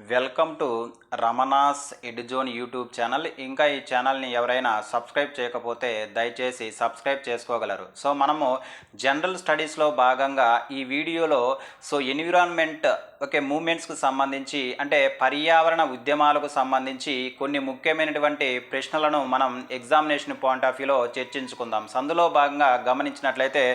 Welcome to Ramana's Edzone YouTube channel. ఇంకా ఈ ఛానల్ని ఎవరైనా సబ్స్క్రైబ్ చేయకపోతే దయచేసి సబ్స్క్రైబ్ చేసుకోగలరు. సో మనము జనరల్ స్టడీస్లో భాగంగా ఈ వీడియోలో సో ఎన్విరాన్మెంట్ ఓకే మూమెంట్స్కు సంబంధించి అంటే పర్యావరణ ఉద్యమాలకు సంబంధించి కొన్ని ముఖ్యమైనటువంటి ప్రశ్నలను మనం ఎగ్జామినేషన్ పాయింట్ ఆఫ్ వ్యూలో చర్చించుకుందాం. అందులో భాగంగా గమనించినట్లయితే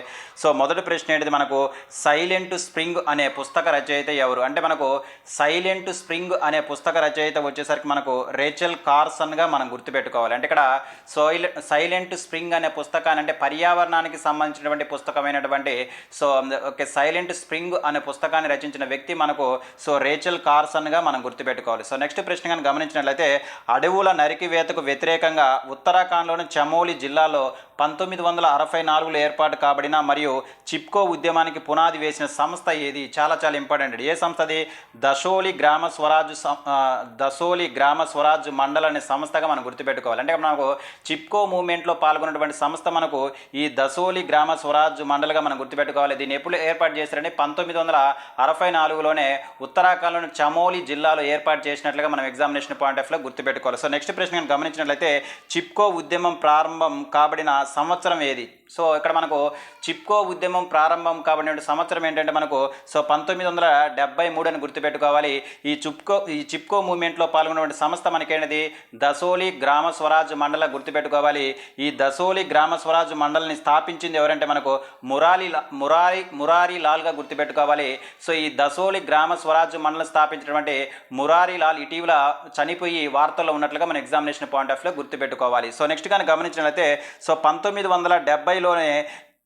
సో మొదటి ప్రశ్న ఏంటిది? మనకు సైలెంట్ స్ప్రింగ్ అనే పుస్తక రచయిత ఎవరు? అంటే మనకు సైలెంట్ స్ప్రింగ్ అనే పుస్తక రచయిత వచ్చేసరికి మనకు రేచల్ కార్సన్గా మనం గుర్తుపెట్టుకోవాలి. అంటే ఇక్కడ సోయిల్ సైలెంట్ స్ప్రింగ్ అనే పుస్తకాన్ని అంటే పర్యావరణానికి సంబంధించినటువంటి పుస్తకమైనటువంటి సో ఓకే సైలెంట్ స్ప్రింగ్ అనే పుస్తకాన్ని రచించిన వ్యక్తి మనకు సో రేచల్ కార్సన్గా మనం గుర్తుపెట్టుకోవాలి. సో నెక్స్ట్ ప్రశ్న కానీ గమనించినట్లయితే అడవుల నరికివేతకు వ్యతిరేకంగా ఉత్తరాఖండ్లోని చమోలి జిల్లాలో పంతొమ్మిది వందల అరవై నాలుగులో ఏర్పాటు కాబడిన మరియు చిప్కో ఉద్యమానికి పునాది వేసిన సంస్థ ఏది? చాలా చాలా ఇంపార్టెంట్ ఏ సంస్థ అది దశోలి గ్రామ స్వరాజ్ సం- దశోలి గ్రామ స్వరాజ్ మండల్ అనే సంస్థగా మనం గుర్తుపెట్టుకోవాలి. అంటే మనకు చిప్కో మూవ్మెంట్లో పాల్గొన్నటువంటి సంస్థ మనకు ఈ దశోలి గ్రామ స్వరాజ్ మండల్గా మనం గుర్తుపెట్టుకోవాలి. దీన్ని ఎప్పుడు ఏర్పాటు చేశారంటే పంతొమ్మిది వందల అరవై నాలుగులోనే ఉత్తరాఖండ్లోని చమోలి జిల్లాలో ఏర్పాటు చేసినట్లుగా మనం ఎగ్జామినేషన్ పాయింట్ ఆఫ్లో గుర్తుపెట్టుకోవాలి. సో నెక్స్ట్ ప్రశ్న గమనించినట్లయితే చిప్కో ఉద్యమం ప్రారంభం కాబడిన సంవత్సరం ఏది? సో ఇక్కడ మనకు చిప్కో ఉద్యమం ప్రారంభం కాబట్టి సంవత్సరం ఏంటంటే మనకు సో పంతొమ్మిది వందల డెబ్బై మూడు అని గుర్తుపెట్టుకోవాలి. ఈ చిప్కో ఈ చిప్కో మూవ్మెంట్లో పాల్గొన్నటువంటి సంస్థ మనకేంటిది? దసోలి గ్రామ స్వరాజ్ మండల గుర్తుపెట్టుకోవాలి. ఈ దసోలి గ్రామ స్వరాజ్ మండలిని స్థాపించింది ఎవరంటే మనకు మురారి మురారి మురారి లాల్గా గుర్తుపెట్టుకోవాలి. సో ఈ దసోలి గ్రామ స్వరాజ్ మండలం స్థాపించినటువంటి మురారి లాల్ ఇటీవల చనిపోయి వార్తల్లో ఉన్నట్లుగా మన ఎగ్జామినేషన్ పాయింట్ ఆఫ్లో గుర్తుపెట్టుకోవాలి. సో నెక్స్ట్ కానీ గమనించినట్లయితే సో పంతొమ్మిది వందల స్థాయిలోనే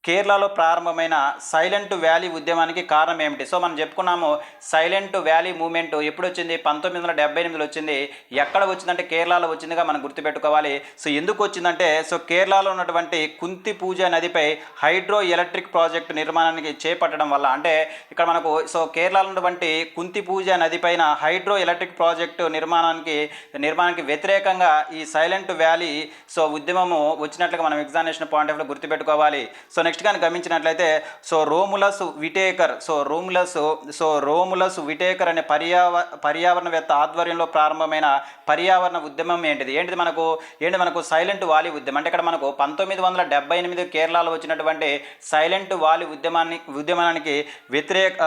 కేరళలో ప్రారంభమైన సైలెంట్ వ్యాలీ ఉద్యమానికి కారణం ఏమిటి? సో మనం చెప్పుకున్నాము సైలెంట్ వ్యాలీ మూమెంట్ ఎప్పుడు వచ్చింది పంతొమ్మిది వందల డెబ్బై ఎనిమిదిలో వచ్చింది. ఎక్కడ వచ్చిందంటే కేరళలో వచ్చిందిగా మనం గుర్తుపెట్టుకోవాలి. సో ఎందుకు వచ్చిందంటే సో కేరళలో ఉన్నటువంటి కుంతి పూజ నదిపై హైడ్రో ఎలక్ట్రిక్ ప్రాజెక్టు నిర్మాణానికి చేపట్టడం వల్ల అంటే ఇక్కడ మనకు సో కేరళలో ఉన్నటువంటి కుంతి పూజ నది పైన హైడ్రో ఎలక్ట్రిక్ ప్రాజెక్టు నిర్మాణానికి నిర్మాణానికి వ్యతిరేకంగా ఈ సైలెంట్ వ్యాలీ సో ఉద్యమము వచ్చినట్లుగా మనం ఎగ్జామినేషన్ పాయింట్ ఆఫ్లో గుర్తుపెట్టుకోవాలి. సో నెక్స్ట్ కానీ గమనించినట్లయితే so Romulus Whitaker so Romulus so Romulus Whitaker అనే పర్యావ పర్యావరణవేత్త ఆధ్వర్యంలో ప్రారంభమైన పర్యావరణ ఉద్యమం ఏంటిది? ఏంటిది మనకు ఏంటి మనకు సైలెంట్ వాలీ ఉద్యమం? అంటే ఇక్కడ మనకు పంతొమ్మిది వందల డెబ్బై ఎనిమిది కేరళలో వచ్చినటువంటి సైలెంట్ వాలి ఉద్యమాన్ని ఉద్యమానికి వ్యతిరేక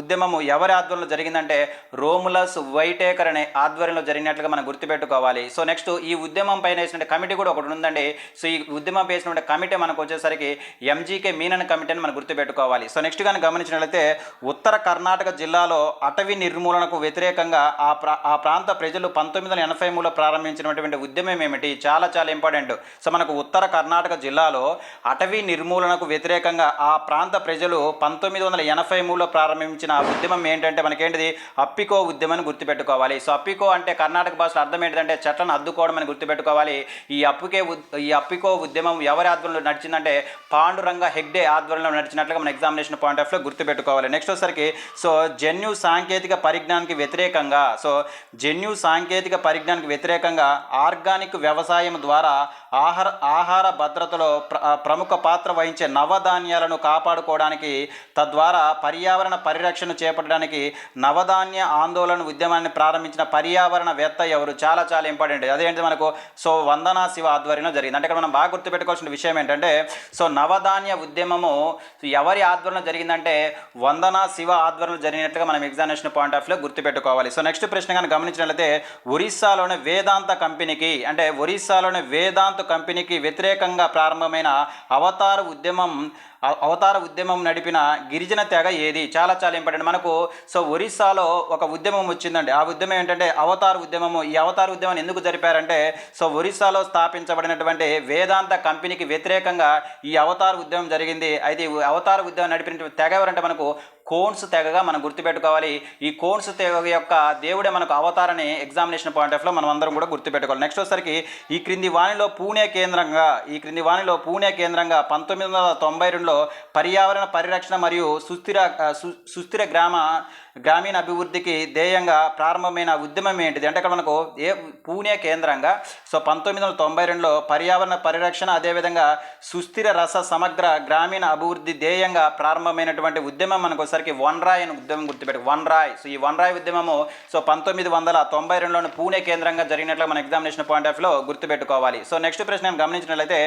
ఉద్యమము ఎవరి ఆధ్వర్యంలో జరిగిందంటే రోములస్ వైటేకర్ అనే ఆధ్వర్యంలో జరిగినట్లుగా మనం గుర్తుపెట్టుకోవాలి. సో నెక్స్ట్ ఈ ఉద్యమం పైన వేసిన కమిటీ కూడా ఒకటి ఉందండి. సో ఈ ఉద్యమం వేసిన కమిటీ మనకు వచ్చేసరికి ఎంజీకే మీనన్ కమిటీ అని మనం గుర్తుపెట్టుకోవాలి. సో నెక్స్ట్ కానీ గమనించినట్లయితే ఉత్తర కర్ణాటక జిల్లాలో అటవీ నిర్మూలనకు వ్యతిరేకంగా ఆ ప్రా ఆ ప్రాంత ప్రజలు పంతొమ్మిది వందల ఎనభై మూడులో ప్రారంభించినటువంటి ఉద్యమం ఏమిటి? చాలా చాలా ఇంపార్టెంట్. సో మనకు ఉత్తర కర్ణాటక జిల్లాలో అటవీ నిర్మూలనకు వ్యతిరేకంగా ఆ ప్రాంత ప్రజలు పంతొమ్మిది వందల ఎనభై మూడులో ప్రారంభించిన ఉద్యమం ఏంటంటే మనకేంటిది? అప్పికో ఉద్యమం గుర్తుపెట్టుకోవాలి. సో అప్పికో అంటే కర్ణాటక భాషలో అర్థం ఏంటంటే చెట్లను అద్దుకోవడం అని గుర్తుపెట్టుకోవాలి. ఈ అప్పికే ఈ అప్పికో ఉద్యమం ఎవరి ఆధ్వర్యంలో నడిచిందంటే పాండురంగ హెగ్డే ఆధ్వర్యంలో నడిచినట్లుగా మన ఎగ్జామినేషన్ పాయింట్ ఆఫ్లో గుర్తుపెట్టుకోవాలి. నెక్స్ట్ వచ్చేసరికి సో జన్యు సాంకేతిక పరిజ్ఞానానికి వ్యతిరేకంగా సో జన్యు సాంకేతిక పరిజ్ఞానానికి వ్యతిరేకంగా ఆర్గానిక్ వ్యవసాయం ద్వారా ఆహార ఆహార భద్రతలో ప్ర- ప్రముఖ పాత్ర వహించే నవధాన్యాలను కాపాడుకోవడానికి తద్వారా పర్యావరణ పరిరక్షణ చేపట్టడానికి నవధాన్య ఆందోళన ఉద్యమాన్ని ప్రారంభించిన పర్యావరణవేత్త ఎవరు? చాలా చాలా ఇంపార్టెంట్ అదేంటి మనకు? సో వందనా శివ ఆధ్వర్యంలో జరిగింది. అంటే ఇక్కడ మనం బాగా గుర్తుపెట్టుకోవాల్సిన విషయం ఏంటంటే సో నవధాన్య ఉద్యమము. ఎవరి ఆధ్వర్యంలో జరిగిందంటే వందన శివ ఆధ్వర్యంలో జరిగినట్లుగా మనం ఎగ్జామినేషన్ పాయింట్ ఆఫ్లో గుర్తుపెట్టుకోవాలి. సో నెక్స్ట్ ప్రశ్న కానీ గమనించినట్లయితే ఒరిస్సాలోని వేదాంత కంపెనీకి అంటే ఒరిస్సాలోని వేదాంత కంపెనీకి వ్యతిరేకంగా ప్రారంభమైన అవతార ఉద్యమం అవతార ఉద్యమం నడిపిన గిరిజన తెగ ఏది? చాలా చాలా ఇంపార్టెంట్. మనకు సో ఒరిస్సాలో ఒక ఉద్యమం వచ్చిందండి. ఆ ఉద్యమం ఏంటంటే అవతార ఉద్యమము. ఈ అవతార ఉద్యమాన్ని ఎందుకు జరిపారంటే సో ఒరిస్సాలో స్థాపించబడినటువంటి వేదాంత కంపెనీకి వ్యతిరేకంగా ఈ అవతార ఉద్యమం జరిగింది. అయితే అవతార ఉద్యమం నడిపినటువంటి తెగ ఎవరంటే మనకు కోన్స్ తెగగా మనం గుర్తుపెట్టుకోవాలి. ఈ కోన్స్ తెగ యొక్క దేవుడే మనకు అవతారని ఎగ్జామినేషన్ పాయింట్ ఆఫ్లో మనం అందరం కూడా గుర్తుపెట్టుకోవాలి. నెక్స్ట్ వచ్చేసరికి ఈ క్రింది వాణిలో పూణే కేంద్రంగా ఈ క్రింది వాణిలో పూణే కేంద్రంగా పంతొమ్మిది వందల తొంభై రెండులో పర్యావరణ పరిరక్షణ మరియు సుస్థిర సు- సుస్థిర గ్రామ గ్రామీణ అభివృద్ధికి ధ్యేయంగా ప్రారంభమైన ఉద్యమం ఏంటిది? అంటే అక్కడ మనకు ఏ పూణే కేంద్రంగా సో పంతొమ్మిది వందల తొంభై రెండులో పర్యావరణ పరిరక్షణ అదేవిధంగా సుస్థిర రస సమగ్ర గ్రామీణ అభివృద్ధి ధ్యేయంగా ప్రారంభమైనటువంటి ఉద్యమం మనకు ఒకసారికి వన్ రాయ్ అని ఉద్యమం గుర్తుపెట్టు వన్ రాయ్. సో ఈ వన్ రాయ్ ఉద్యమము సో పంతొమ్మిది వందల తొంభై రెండులోని పూణే కేంద్రంగా జరిగినట్లు మన ఎగ్జామినేషన్ పాయింట్ ఆఫ్లో గుర్తుపెట్టుకోవాలి. సో నెక్స్ట్ ప్రశ్న నేను గమనించినట్లయితే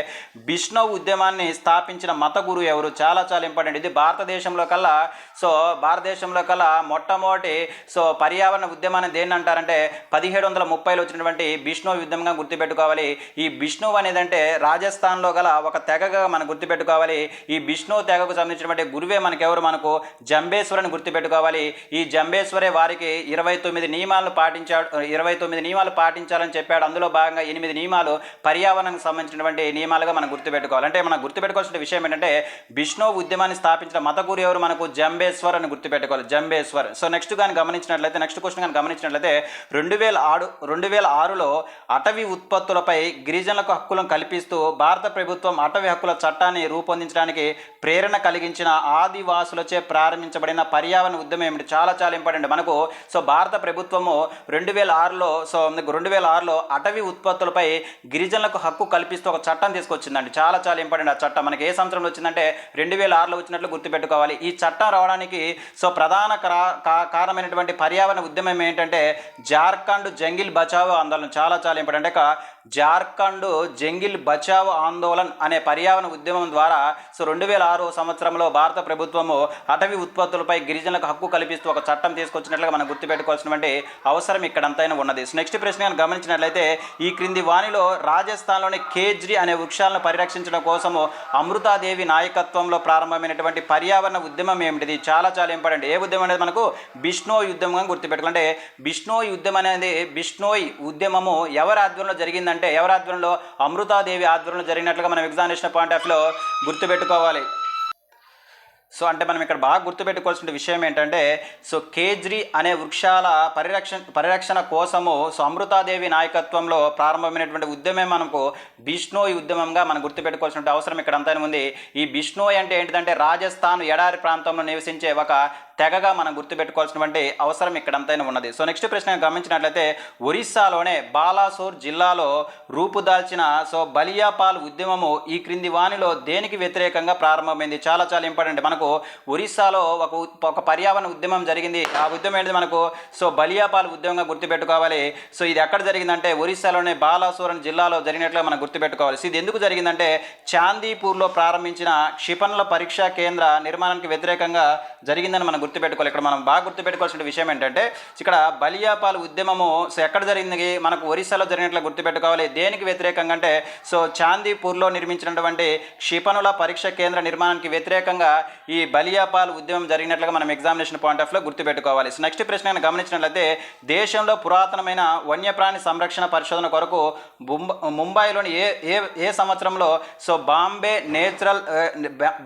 బిష్ణవ్ ఉద్యమాన్ని స్థాపించిన మత గురువు ఎవరు? చాలా చాలా ఇంపార్టెంట్. ఇది భారతదేశంలో కల్లా సో భారతదేశంలో కల్లా మొట్టమొదటి సో పర్యావరణ ఉద్యమాన్ని దేన్ని అంటారంటే పదిహేడు వందల ముప్పైలో వచ్చినటువంటి బిష్ణు ఉద్యమంగా గుర్తుపెట్టుకోవాలి. ఈ బిష్ణు అనేది అంటే రాజస్థాన్లో గల ఒక తెగగా మనం గుర్తుపెట్టుకోవాలి. ఈ బిష్ణు తెగకు సంబంధించినటువంటి గురువే మనకెవరు మనకు? జంబేశ్వరని గుర్తుపెట్టుకోవాలి. ఈ జంబేశ్వరే వారికి ఇరవై తొమ్మిది నియమాలను పాటించాడు ఇరవై తొమ్మిది నియమాలు పాటించాలని చెప్పాడు. అందులో భాగంగా ఎనిమిది నియమాలు పర్యావరణానికి సంబంధించినటువంటి నియమాలుగా మనం గుర్తుపెట్టుకోవాలి. అంటే మనం గుర్తుపెట్టుకోవాల్సిన విషయం ఏంటంటే బిష్ణు ఉద్యమాన్ని స్థాపించిన మత గురు ఎవరు మనకు? జంబేశ్వర్ అని గుర్తుపెట్టుకోవాలి. జంబేశ్వర్. సో నెక్స్ట్ కానీ గమనించినట్లయితే నెక్స్ట్ క్వశ్చన్ కానీ గమనించినట్లయితే రెండు వేల ఆరు రెండు వేల ఆరులో అటవీ ఉత్పత్తులపై గిరిజనులకు హక్కులను కల్పిస్తూ భారత ప్రభుత్వం అటవీ హక్కుల చట్టాన్ని రూపొందించడానికి ప్రేరణ కలిగించిన ఆదివాసులచే ప్రారంభించబడిన పర్యావరణ ఉద్యమం ఏమిటి? చాలా చాలా ఇంపార్టెంట్ మనకు సో భారత ప్రభుత్వము రెండు వేల ఆరులో సో రెండు వేల ఆరులో అటవీ ఉత్పత్తులపై గిరిజనులకు హక్కు కల్పిస్తూ ఒక చట్టం తీసుకొచ్చిందండి. చాలా చాలా ఇంపార్టెంట్ ఆ చట్టం. మనకి ఏ సంవత్సరంలో వచ్చిందంటే రెండు వేల ఆరులో వచ్చినట్లు గుర్తుపెట్టుకోవాలి. ఈ చట్టం రావడానికి సో ప్రధాన కారణమైనటువంటి పర్యావరణ ఉద్యమం ఏంటంటే జార్ఖండ్ జంగిల్ బచావో ఆందోళన చాలా చాలా ఇంపార్టెంట్. ఇక జార్ఖండ్ జంగిల్ బచావో ఆందోళన్ అనే పర్యావరణ ఉద్యమం ద్వారా సో రెండు వేల ఆరో సంవత్సరంలో భారత ప్రభుత్వము అటవీ ఉత్పత్తులపై గిరిజనులకు హక్కు కల్పిస్తూ ఒక చట్టం తీసుకొచ్చినట్లుగా మనం గుర్తుపెట్టుకోవాల్సినటువంటి అవసరం ఇక్కడంతైనా ఉన్నది. సో నెక్స్ట్ ప్రశ్న గమనించినట్లయితే ఈ క్రింది వాణిలో రాజస్థాన్లోని కేజ్రి అనే వృక్షాలను పరిరక్షించడం కోసము అమృతాదేవి నాయకత్వంలో ప్రారంభమైనటువంటి పర్యావరణ ఉద్యమం ఏమిటిది? చాలా చాలా ఇంపార్టెంట్. ఏ ఉద్యమం అనేది మనకు బిష్ణోయ్ ఉద్యమంగా గుర్తుపెట్టుకుంటే బిష్ణోయ్ ఉద్యమం అనేది బిష్ణోయ్ ఉద్యమము ఎవరి ఆధ్వర్యంలో జరిగిందంటే ఎవరి ఆధ్వర్యంలో? అమృతాదేవి ఆధ్వర్యంలో జరిగినట్లుగా మనం ఎగ్జామినేషన్ పాయింట్ ఆఫ్లో గుర్తుపెట్టుకోవాలి. సో అంటే మనం ఇక్కడ బాగా గుర్తుపెట్టుకోవాల్సిన విషయం ఏంటంటే సో కేజ్రీ అనే వృక్షాల పరిరక్షణ పరిరక్షణ కోసము సో అమృతాదేవి నాయకత్వంలో ప్రారంభమైనటువంటి ఉద్యమం మనకు బిష్ణోయ్ ఉద్యమంగా మనం గుర్తుపెట్టుకోవాల్సిన అవసరం ఇక్కడ అంతా ఉంది. ఈ బిష్ణోయ్ అంటే ఏంటిదంటే రాజస్థాన్ ఎడారి ప్రాంతంలో నివసించే ఒక తెగగా మనం గుర్తుపెట్టుకోవాల్సినటువంటి అవసరం ఇక్కడంతైనా ఉన్నది. సో నెక్స్ట్ ప్రశ్న గమనించినట్లయితే ఒరిస్సాలోనే బాలాసోర్ జిల్లాలో రూపుదాల్చిన సో బలియాపాల్ ఉద్యమము ఈ క్రింది వానిలో దేనికి వ్యతిరేకంగా ప్రారంభమైంది? చాలా చాలా ఇంపార్టెంట్. మనకు ఒరిస్సాలో ఒక ఒక పర్యావరణ ఉద్యమం జరిగింది. ఆ ఉద్యమం ఏంటి మనకు? సో బలియాపాల్ ఉద్యమంగా గుర్తుపెట్టుకోవాలి. సో ఇది ఎక్కడ జరిగిందంటే ఒరిస్సాలోనే బాలాసోర్ జిల్లాలో జరిగినట్లు మనం గుర్తుపెట్టుకోవాలి. ఇది ఎందుకు జరిగిందంటే చాందీపూర్లో ప్రారంభించిన క్షిపణుల పరీక్షా కేంద్ర నిర్మాణానికి వ్యతిరేకంగా జరిగిందని మనం గుర్తుపెట్టుకోవాలి. ఇక్కడ మనం బాగా గుర్తుపెట్టుకోవాల్సిన విషయం ఏంటంటే ఇక్కడ బలియాపాల్ ఉద్యమము సో ఎక్కడ జరిగింది? మనకు ఒరిస్సాలో జరిగినట్లు గుర్తుపెట్టుకోవాలి. దేనికి వ్యతిరేకంగా అంటే సో చాందీపూర్లో నిర్మించినటువంటి క్షిపణుల పరీక్ష కేంద్ర నిర్మాణానికి వ్యతిరేకంగా ఈ బలియాపాల్ ఉద్యమం జరిగినట్లుగా మనం ఎగ్జామినేషన్ పాయింట్ ఆఫ్లో గుర్తుపెట్టుకోవాలి. సో నెక్స్ట్ ప్రశ్న గమనించినట్లయితే దేశంలో పురాతనమైన వన్యప్రాణి సంరక్షణ పరిశోధన కొరకు ముంబైలోని ఏ ఏ ఏ సంవత్సరంలో so Bombay natural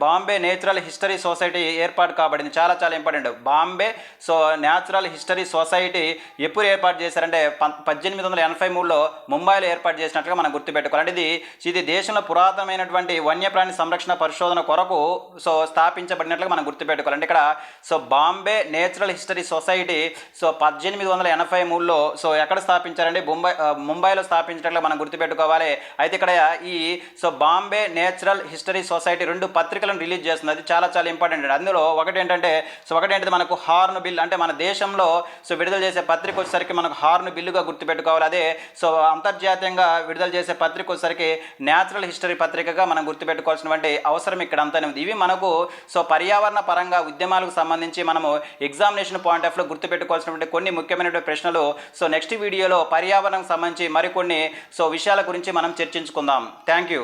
Bombay natural history society ఏర్పాటు కాబడింది. చాలా చాలా important. Bombay so natural history society ఎప్పుడు ఏర్పాటు చేశారంటే పద్దెనిమిది వందల ఎనభై మూడులో ముంబైలో ఏర్పాటు చేసినట్టుగా మనం గుర్తుపెట్టుకోవాలి. అంటే ఇది ఇది దేశంలో పురాతనమైనటువంటి వన్యప్రాణి సంరక్షణ పరిశోధన కొరకు సో స్థాపించబడినట్లుగా మనం గుర్తుపెట్టుకోవాలి. అంటే ఇక్కడ so Bombay natural history society so పద్దెనిమిది వందల ఎనభై మూడులో సో ఎక్కడ స్థాపించారంటే ముంబై ముంబైలో స్థాపించినట్లుగా మనం గుర్తుపెట్టుకోవాలి. అయితే ఇక్కడ ఈ so Bombay natural history society రెండు పత్రికలను రిలీజ్ చేస్తుంది. అది చాలా చాలా ఇంపార్టెంట్. అందులో ఒకటి ఏంటంటే సో ఒకటి ఏంటిది మనకు హార్న్ బిల్ అంటే మన దేశంలో సో విడుదల చేసే పత్రిక వచ్చేసరికి మనకు హార్న్ బిల్లుగా గుర్తుపెట్టుకోవాలి. అదే సో అంతర్జాతీయంగా విడుదల చేసే పత్రిక వచ్చేసరికి న్యాచురల్ హిస్టరీ పత్రికగా మనం గుర్తుపెట్టుకోవాల్సినటువంటి అవసరం ఇక్కడ అంతానే ఉంది ఇవి మనకు సో పర్యావరణ పరంగా ఉద్యమాలకు సంబంధించి మనము ఎగ్జామినేషన్ పాయింట్ ఆఫ్లో గుర్తుపెట్టుకోవాల్సినటువంటి కొన్ని ముఖ్యమైనటువంటి ప్రశ్నలు. సో నెక్స్ట్ వీడియోలో పర్యావరణం సంబంధించి మరికొన్ని సో విషయాల గురించి మనం చర్చించుకుందాం. Thank you.